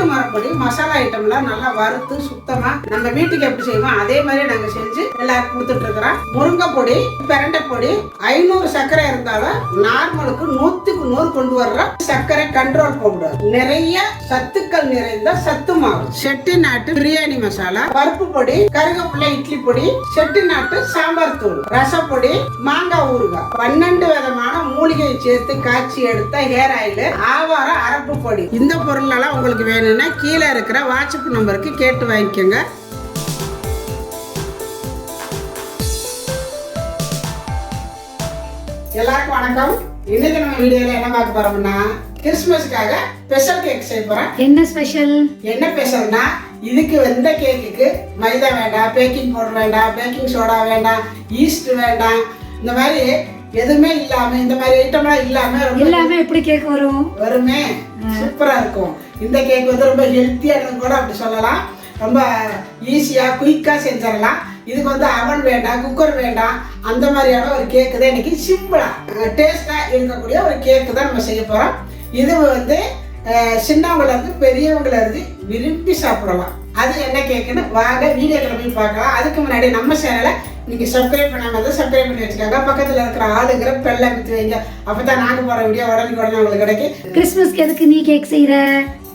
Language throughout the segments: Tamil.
வீட்டு மரப்படி மசாலா ஐட்டம்லாம் நல்லா வறுத்து சுத்தமா நம்ம வீட்டுக்கு எப்படி செய்வோம் அதே மாதிரி நாங்க செஞ்சு எல்லாருக்கும் கொடுத்துட்டு இருக்கிறோம். முருங்கை பொடி பிரண்டை பொடி ஐநூறு சர்க்கரை இருந்தாலும் நார்மலுக்கு நூத்துக்கு நூறு கொண்டு வர்ற சர்க்கரை கண்ட்ரோல் பவுடர் நிறைய சத்துக்கள் நிறைந்த சத்து மாவு. செட்டி நாட்டு பிரியாணி மசாலா பருப்பு பொடி கருகப்புள்ள இட்லி பொடி செட்டி நாட்டு சாம்பார் தூள் ரசப்பொடி மாங்காய் ஊறுகாய். பன்னெண்டு விதமான சேர்த்து காய்ச்சி எடுத்த ஹேர் ஆயில் ஆவாரம் அரப்பு பொடி. இந்த பொருள் எல்லாம் உங்களுக்கு வேணும்னா கீழே இருக்கிற வாட்ஸ்அப் நம்பருக்கு கேட்டு வாங்கிக்கோங்க. எல்லாருக்கும் வணக்கம். இன்னைக்கு நம்ம வீடியோல என்ன பார்க்க போறோம்னா கிறிஸ்துமஸ்க்காக ஸ்பெஷல் கேக் செய்ய போறேன் என்ன ஸ்பெஷல் என்ன ஸ்பெஷல்னா இதுக்கு வந்த கேக்குக்கு மைதா வேண்டாம் பேக்கிங் பவுடர் வேண்டாம் பேக்கிங் சோடா வேண்டாம் ஈஸ்ட் வேண்டாம் இந்த மாதிரி எதுவுமே இல்லாம இந்த மாதிரி ஐட்டம்லாம் இல்லாம எல்லாமே எப்படி கேக் வரும்? வெறுமே சூப்பரா இருக்கும். இந்த கேக் வந்து ரொம்ப ஹெல்த்தியானது கூட அப்படி சொல்லலாம். ரொம்ப ஈஸியா குயிக்கா செஞ்சிடலாம் இதுக்கு வந்து அவன் வேண்டாம் குக்கர் வேண்டாம். அந்த மாதிரியான ஒரு கேக்கு தான் இன்னைக்கு சிம்பிளா டேஸ்டா இருக்கக்கூடிய ஒரு கேக்கு தான் நம்ம செய்ய போறோம். இது வந்து அஹ், சின்னவங்கல இருந்து பெரியவங்கள இருந்து விரும்பி சாப்பிடலாம். அது என்ன கேக்குன்னு வாங்க வீடியோக்களை போய் பார்க்கலாம். அதுக்கு முன்னாடி நம்ம சேனலை நீங்க சப்ஸ்கிரைப் பண்ணாம இருந்தா சப்ஸ்கிரைப் பண்ணி வச்சுக்கோங்க. பக்கத்துல இருக்கிற ஆளுங்கிற பெல்லை குத்தி வைங்க. அப்பதான் நாங்க போற வீடியோ உடனே உடனே உங்களுக்கு கிடைக்கும். கிறிஸ்மஸ்க்கு எதுக்கு நீ கேக் செய்யற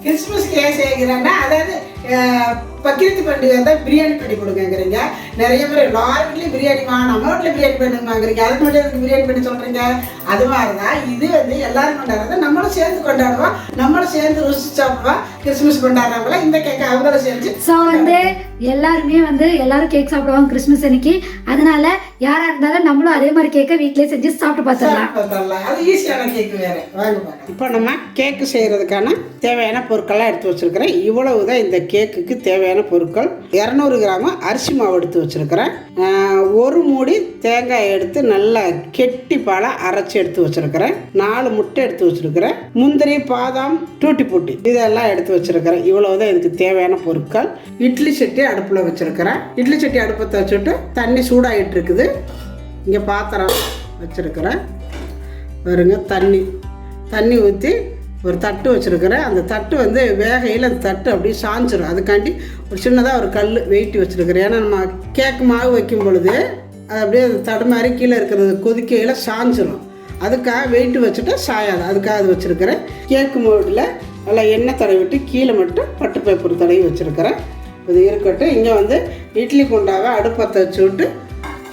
கிறிஸ்மஸ்க்கு ஏன் செய்கிறேன்னா அதாவது அஹ், பக்ரீத் பண்டிகை தான் பிரியாணி பண்ணி கொடுங்கங்கிறீங்க. நிறைய பேர் எல்லார் வீட்லையும் பிரியாணி வா நம்ம வீட்டில் பிரியாணி பண்ணுவாங்கிறீங்க அதுக்கு மட்டும் எனக்கு பிரியாணி பண்ணி சொல்கிறீங்க அது மாதிரி தான் இது வந்து எல்லாரும் கொண்டாடுறது. நம்மளும் சேர்ந்து கொண்டாடுவோம். நம்மளும் சேர்ந்து ருசி சாப்பிடுவோம். கிறிஸ்மஸ் கொண்டாடுறவங்கள இந்த கேக்கை அவங்களும் செஞ்சு ஸோ வந்து எல்லாருமே வந்து எல்லாரும் கேக் சாப்பிடுவாங்க கிறிஸ்மஸ் அன்னைக்கு. அதனால யாரா இருந்தாலும் நம்மளும் அதே மாதிரி கேக்கை வீட்லயே செஞ்சு சாப்பிட்டு பார்த்துடலாம். அது ஈஸியான கேக்கு வேறு. வாங்க பாருங்க இப்போ நம்ம கேக்கு செய்கிறதுக்கான தேவையான பொருட்கள்லாம் எடுத்து வச்சுருக்கிறேன். இவ்வளவு தான் இந்த கேக்குக்கு தேவையான பொருட்கள். இரநூறு கிராம் அரிசி மாவு எடுத்து வச்சுருக்கிறேன். ஒரு மூடி தேங்காய் எடுத்து நல்லா கெட்டி பாலாக அரைச்சி எடுத்து வச்சுருக்கிறேன். நாலு முட்டை எடுத்து வச்சுருக்கிறேன். முந்திரி பாதாம் டூட்டி பூட்டி இதெல்லாம் எடுத்து வச்சுருக்கிறேன். இவ்வளவுதான் இதுக்கு தேவையான பொருட்கள். இட்லி சட்டி அடுப்பில் வச்சுருக்கிறேன். இட்லி சட்டி அடுப்பத்தை வச்சுட்டு தண்ணி சூடாகிட்டு இருக்குது இங்கே பாத்திரம் வச்சுருக்கிறேன். பாருங்க தண்ணி. தண்ணி ஊற்றி ஒரு தட்டு வச்சுருக்கிறேன். அந்த தட்டு வந்து வேகையில் அந்த தட்டு அப்படியே சாஞ்சிடும் அதுக்காண்டி ஒரு சின்னதாக ஒரு கல் வெயிட்டி வச்சுருக்கிறேன். ஏன்னா நம்ம கேக்கு மாவு வைக்கும் பொழுது அது அப்படியே அது மாதிரி கீழே இருக்கிறது கொதிக்கையில் சாஞ்சிடும் அதுக்காக வெயிட்டு வச்சுட்டா சாயாது. அதுக்காக அது வச்சுருக்கிறேன். கேக்கு மோடில் நல்லா எண்ணெய் தடவி விட்டு கீழே மட்டும் பட்டு பேப்பர் தடவி வச்சுருக்கிறேன். இது இருக்கட்டும். இங்கே வந்து இட்லி குண்டாவை அடுப்பத்தை வச்சு விட்டு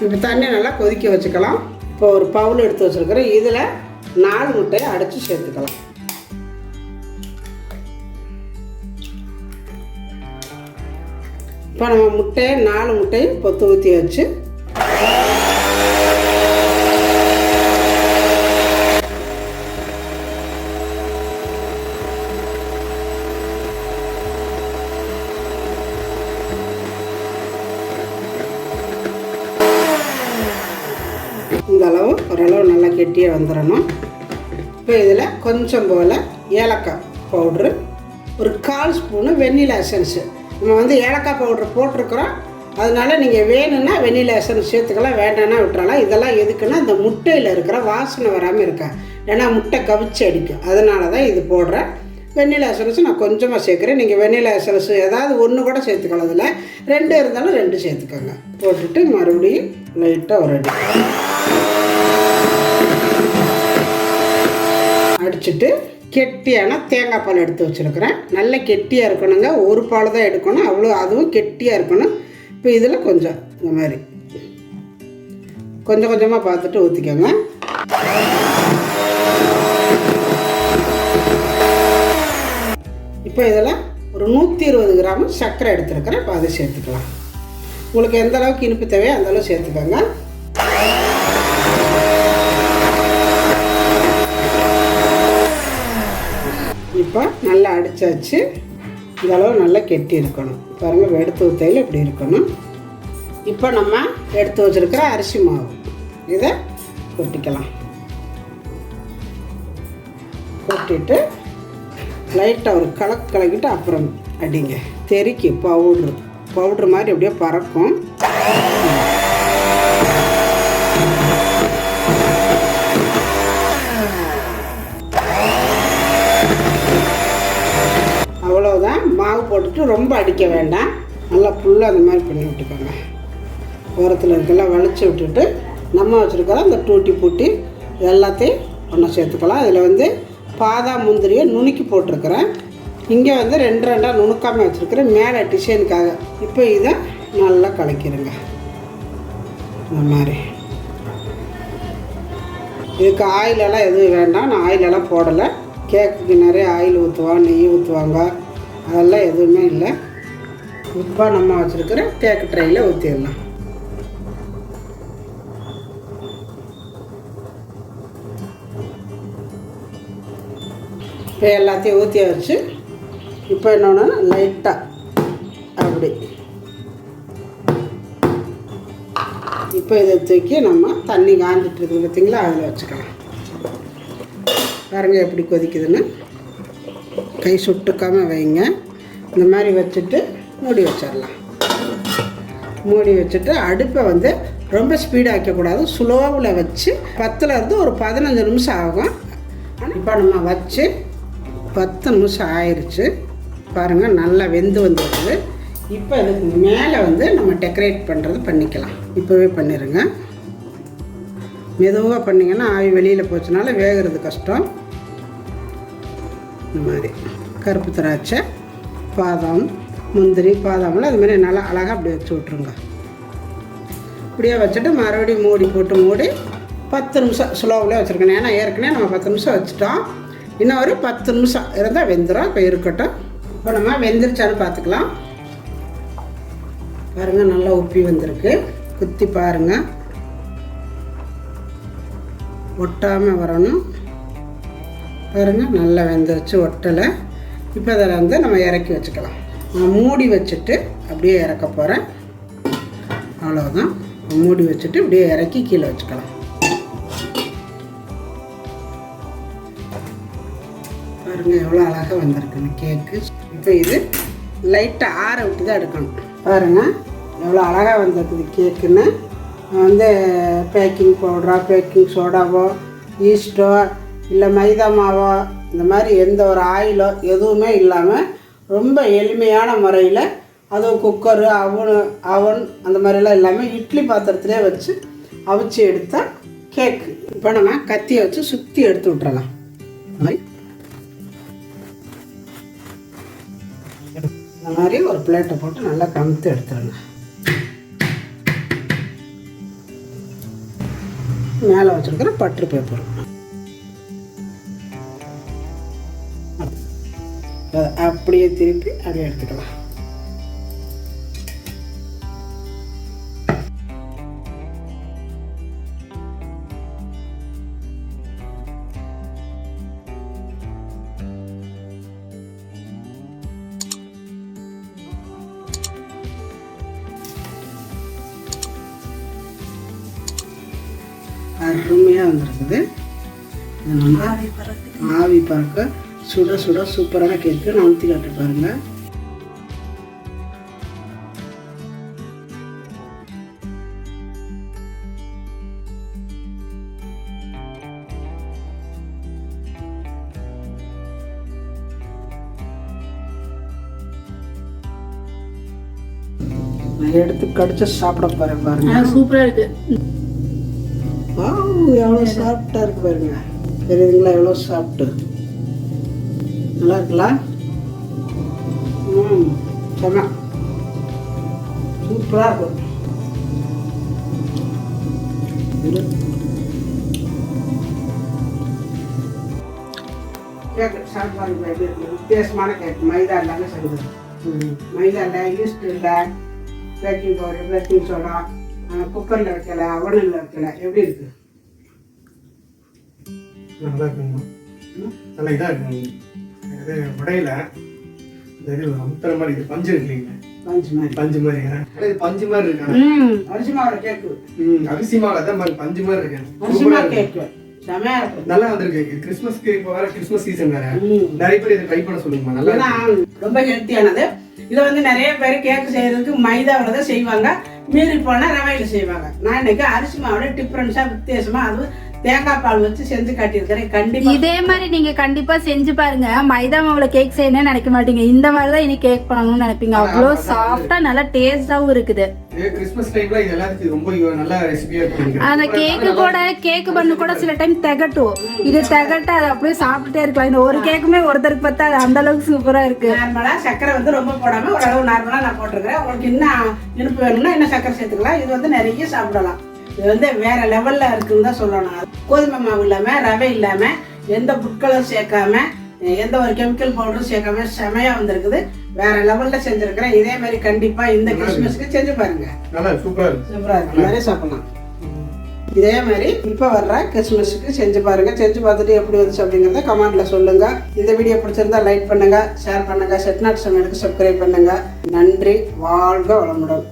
இப்போ தண்ணி நல்லா கொதிக்க வச்சுக்கலாம். இப்போ ஒரு பவுல் எடுத்து வச்சுருக்கிறேன். இதில் நாலு முட்டையை அடைச்சி சேர்த்துக்கலாம். இப்போ நம்ம முட்டையை நாலு முட்டையும் பொத்து ஊற்றி வச்சு இந்த அளவு ஓரளவு நல்லா கெட்டியாக வந்துடணும் இப்போ இதில் கொஞ்சம் போல் ஏலக்காய் பவுட்ரு ஒரு கால் ஸ்பூனு வெண்ணிலா எசன்ஸு. நம்ம வந்து ஏலக்காய் பவுட்ரு போட்டிருக்கிறோம். அதனால நீங்கள் வேணும்னா வெண்ணிலா எசன்ஸ் சேர்த்துக்கலாம் வேண்டாம்னா விட்டுறலாம். இதெல்லாம் எதுக்குன்னா இந்த முட்டையில் இருக்கிற வாசனை வராமல் இருக்கா? ஏன்னா முட்டை கவிச்சு அடிக்கும். அதனால தான் இது போடுறேன். வெண்ணிலா எசன்ஸ் நான் கொஞ்சமாக சேர்க்குறேன். நீங்கள் வெண்ணிலா எசன்ஸ் ஏதாவது ஒன்று கூட சேர்த்துக்கலாம். அதில் ரெண்டு இருந்தாலும் ரெண்டு சேர்த்துக்கோங்க. போட்டுட்டு மறுபடியும் லைட்டாக ஒரு அடி. அடிச்சுட்டு கெட்டியான தேங்காய் பால் எடுத்து வச்சுருக்கிறேன். நல்ல கெட்டியாக இருக்கணுங்க. ஒரு பால் தான் எடுக்கணும். அவ்வளோ அதுவும் கெட்டியாக இருக்கணும். இப்போ இதில் கொஞ்சம் இந்த மாதிரி. கொஞ்சம் கொஞ்சமாக பார்த்துட்டு ஊற்றிக்கோங்க இப்போ இதில் ஒரு நூற்றி இருபது கிராம் சர்க்கரை எடுத்துருக்கிறேன். இப்போ அதை சேர்த்துக்கலாம். உங்களுக்கு எந்த அளவுக்கு இனிப்பு தேவையோ அந்த அளவு சேர்த்துக்கோங்க. இப்போ நல்லா அடித்தாச்சு இந்தளவு நல்லா கெட்டி இருக்கணும். பாருங்கள் எடுத்து ஊற்றையில் இப்படி இருக்கணும். இப்போ நம்ம எடுத்து வச்சிருக்கிற அரிசி மாவு. இதை கொட்டிக்கலாம். கொட்டிட்டு லைட்டாக ஒரு கலக்கு கலக்கிட்டு அப்புறம் அடிங்க. தெறிக்கு பவுட்ரு பவுட்ரு மாதிரி அப்படியே பறக்கும். போட்டுட்டு ரொம்ப அடிக்க வேண்டாம். நல்லா ஃபுல்லாக அந்த மாதிரி பண்ணி விட்டுக்கோங்க. ஓரத்தில் இருக்கலாம் வளைச்சி விட்டுட்டு நம்ம வச்சுருக்கிற அந்த டூட்டி பூட்டி எல்லாத்தையும் ஒன்றா சேர்த்துக்கலாம். அதில் வந்து பாதாம் முந்திரியை நுணுக்கி போட்டிருக்கிறேன். இங்கே வந்து ரெண்டு ரெண்டாக நுணுக்காமல் வச்சுருக்கிறேன். மேலே டிசைனுக்காக. இப்போ இதை நல்லா கலக்கிடுங்க இந்த மாதிரி. இதுக்கு ஆயிலெல்லாம் எதுவும் வேண்டாம். நான் ஆயிலெல்லாம் போடலை. கேக்குக்கு நிறைய ஆயில் ஊற்றுவாங்க நெய் ஊற்றுவாங்க அதெல்லாம் எதுவுமே இல்லை. இப்போ நம்ம வச்சுருக்கிற கேக்கு ட்ரையில் ஊற்றிடலாம் இப்போ எல்லாத்தையும் ஊற்றி வச்சு இப்போ என்னென்னா லைட்டாக அப்படி. இப்போ இதை தூக்கி நம்ம தண்ணி காஞ்சிட்டு இருக்குது பார்த்தீங்களா அதில் வச்சுக்கலாம். பாருங்கள் எப்படி கொதிக்குதுன்னு. கை சுட்டுக்காமல் வைங்க. இந்த மாதிரி வச்சுட்டு மூடி வச்சிடலாம். மூடி வச்சுட்டு அடுப்பை வந்து ரொம்ப ஸ்பீடாக வைக்கக்கூடாது. ஸ்லோவில் வச்சு பத்தில் இருந்து ஒரு பதினஞ்சு நிமிஷம் ஆகும். இப்போ நம்ம வச்சு பத்து நிமிஷம் ஆயிடுச்சு பாருங்கள் நல்லா வெந்து வந்துருக்குது இப்போ இதுக்கு மேலே வந்து நம்ம டெக்கரேட் பண்ணுறது பண்ணிக்கலாம். இப்போவே பண்ணிடுங்க மெதுவாக பண்ணிங்கன்னா ஆவி வெளியில் போச்சுனால வேகிறது கஷ்டம். இந்த மாதிரி. கருப்பு திராட்சை பாதாம் முந்திரி பாதாம்லாம் அது மாதிரி நல்லா அழகாக அப்படியே வச்சு விட்ருங்க இப்படியே வச்சுட்டு மறுபடியும் மூடி போட்டு மூடி பத்து நிமிஷம் ஸ்லோவில் வச்சுருக்கணும் ஏன்னா ஏற்கனவே நம்ம பத்து நிமிஷம் வச்சுட்டோம். இன்னும் ஒரு பத்து நிமிஷம் இருந்தால் வெந்துடும் இப்போ இருக்கட்டும். இப்போ நம்ம வெந்துருச்சான்னு பார்த்துக்கலாம். பாருங்கள் நல்லா உப்பி வந்திருக்கு. குத்தி பாருங்கள் ஒட்டாமல் வரணும். பாருங்கள் நல்லா வெந்துருச்சு ஒட்டலை. இப்போ அதில் வந்து நம்ம இறக்கி வச்சுக்கலாம். நான் மூடி வச்சுட்டு அப்படியே இறக்க போகிறேன். அவ்வளோதான் மூடி வச்சுட்டு இப்படியே இறக்கி கீழே வச்சுக்கலாம். பாருங்கள் எவ்வளோ அழகாக வந்திருக்குன்னு கேக்கு. இப்போ இது லைட்டாக ஆற விட்டு தான் எடுக்கணும். பாருங்கள் எவ்வளோ அழகாக வந்திருக்குது கேக்குன்னு. வந்து பேக்கிங் பவுடரா பேக்கிங் சோடாவோ ஈஸ்டோ இல்லை மைதா மாவோ இந்த மாதிரி எந்த ஒரு ஆயிலோ எதுவுமே இல்லாமல் ரொம்ப எளிமையான முறையில் அதுவும் குக்கரு அவனு அவன் அந்த மாதிரிலாம் இல்லாமல் இட்லி பாத்திரத்திலே வச்சு அவிச்சு எடுத்தால் கேக்கு இப்போ நம்ம கத்தியை வச்சு சுற்றி எடுத்து விட்றலாம் இந்த மாதிரி இந்த மாதிரி ஒரு பிளேட்டை போட்டு நல்லா கமுத்து எடுத்துருங்க மேலே வச்சுருக்கிற பட்டு பேப்பர் அப்படியே திருப்பி அப்படியே எடுத்துக்கலாம். அருமையாக வந்திருக்குது. இது வந்து ஆவி பறக்க சுட சுட சூப்பரான கேக்கு. நான் ஊற்றி காட்டு பாருங்க. நான் எடுத்து கடிச்சு சாப்பிட போறேன் பாருங்க. சூப்பரா இருக்கு. வாவ் எவ்வளோ சாஃப்டாக இருக்கு பாருங்க. தெரியுதுங்களா எவ்வளோ சாஃப்ட்டு நல்லா இருக்குல்ல? ம் செம சூப்பராக இருக்கும் எப்படி இருக்கு. வித்தியாசமான கேக் மைதா இல்லாமல் ம். மைதா இல்லை ஈஸ்ட் இல்லை பேக்கிங் பவுடர் பேக்கிங் சோடா குக்கரில் வைக்கல அவனில் வைக்கல. எப்படி இருக்கு? நல்லா இருக்குங்க? நல்லா இதாக இருக்குங்க இது உடையில இந்த இது அமுத்துற மாதிரி இது பஞ்சு இருக்கு இல்லைங்க பஞ்சு மாதிரி. பஞ்சு மாதிரி இது பஞ்சு மாதிரி இருக்கு? அரிசி மாவோட கேக்கு. ம் அரிசி மாவு அதான் மாதிரி பஞ்சு மாதிரி இருக்கு? அரிசி மாவு கேக்கு. நல்லா வந்திருக்கு. கிறிஸ்மஸ்க்கு இப்போ வர கிறிஸ்மஸ் சீசன் வேற. நிறைய பேர் இதை ட்ரை பண்ண சொல்லுங்கம்மா. நல்லா ரொம்ப ஹெல்த்தியானது இதை வந்து நிறைய பேர் கேக்கு செய்யறதுக்கு மைதாவில் தான் செய்வாங்க. மீறி போனால் ரவையில் செய்வாங்க. நான் இன்னைக்கு அரிசி மாவோட டிஃப்ரென்ஸாக வித்தியாசமாக அது தேங்காய் பால் வச்சு செஞ்சு காட்டியிருக்கிறேன். கண்டிப்பா இதே மாதிரி நீங்க கண்டிப்பா செஞ்சு பாருங்க. மைதா மாவுல கேக் செய்யணும்னு நினைக்க மாட்டீங்க. இந்த மாதிரி தான் இனி கேக் பண்ணணும்னு நினைப்பீங்க. அவ்வளோ சாஃப்டா நல்லா டேஸ்டாவும் இருக்குது. இது கிறிஸ்மஸ் டைம்ல இது எல்லாத்துக்கும் ரொம்ப நல்ல ரெசிபியா இருக்கும் அந்த கேக்கு கூட கேக்கு பண்ணு கூட சில டைம் திகட்டும். இது திகட்ட அதை அப்படியே சாப்பிட்டுட்டே இருக்கலாம். இந்த ஒரு கேக்குமே ஒருத்தருக்கு பார்த்தா அது அந்த அளவுக்கு சூப்பரா இருக்கு. நார்மலா சர்க்கரை வந்து ரொம்ப போடாம ஓரளவு நார்மலா நான் போட்டிருக்கிறேன். உங்களுக்கு இன்னும் இனிப்பு வேணும்னா இன்னும் சர்க்கரை சேர்த்துக்கலாம். இது வந்து நிறைய சாப்பிடலாம். இது வந்து வேற லெவல்ல இருக்குன்னு தான் சொல்லணும். கோதுமை மாவு இல்லாம ரவை இல்லாம எந்த புட்களும் சேர்க்காம எந்த ஒரு கெமிக்கல் பவுடரும் சேர்க்காம செமையா வந்திருக்குது. வேற லெவல்ல செஞ்சிருக்கிறேன். இதே மாதிரி கண்டிப்பா இந்த கிறிஸ்மஸ்க்கு செஞ்சு பாருங்க. சூப்பரா இருக்கு. சூப்பரா இருக்கு. நிறைய சாப்பிடலாம். இதே மாதிரி இப்போ வர்ற கிறிஸ்மஸுக்கு செஞ்சு பாருங்க. செஞ்சு பார்த்துட்டு எப்படி வந்துச்சு அப்படிங்கிறத கமெண்ட்ல சொல்லுங்க. இந்த வீடியோ பிடிச்சிருந்தா லைக் பண்ணுங்க ஷேர் பண்ணுங்க செட்நாட் சமையலுக்கு சப்ஸ்கிரைப் பண்ணுங்க. நன்றி. வாழ்க வளமுடன்.